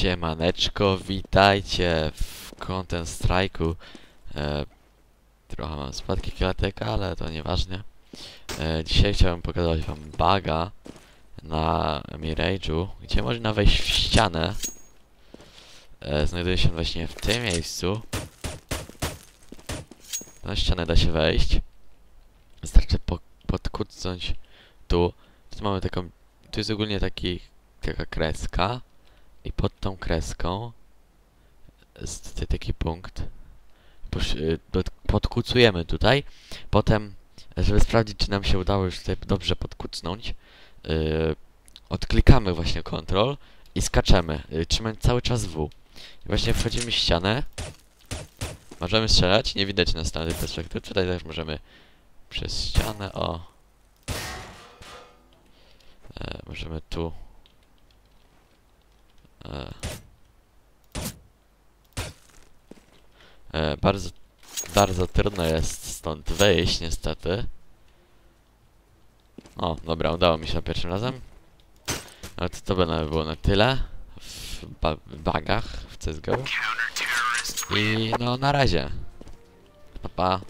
Siemaneczko, witajcie w Content Strike'u. E, trochę mam spadki klatek, ale to nieważne. E, dzisiaj chciałem pokazać wam baga na Mirage'u, gdzie można wejść w ścianę. E, znajduje się właśnie w tym miejscu. Na ścianę da się wejść. Wystarczy po podkucnąć tu. Tu mamy taką... Tu jest ogólnie taki, taka kreska. I pod tą kreską jest taki punkt. Y, Podkucujemy tutaj. Potem, żeby sprawdzić, czy nam się udało już tutaj dobrze podkucnąć, yy, odklikamy właśnie Ctrl i skaczemy, yy, trzymając cały czas W. I właśnie wchodzimy w ścianę. Możemy strzelać, nie widać nas na tej perspektywy. Tutaj też możemy przez ścianę, o. E, możemy tu E, e, bardzo, bardzo trudno jest stąd wyjść, niestety. O, dobra, udało mi się pierwszym razem. Ale to, to by było na tyle w ba bagach w CSGO. I no, na razie. Pa, pa.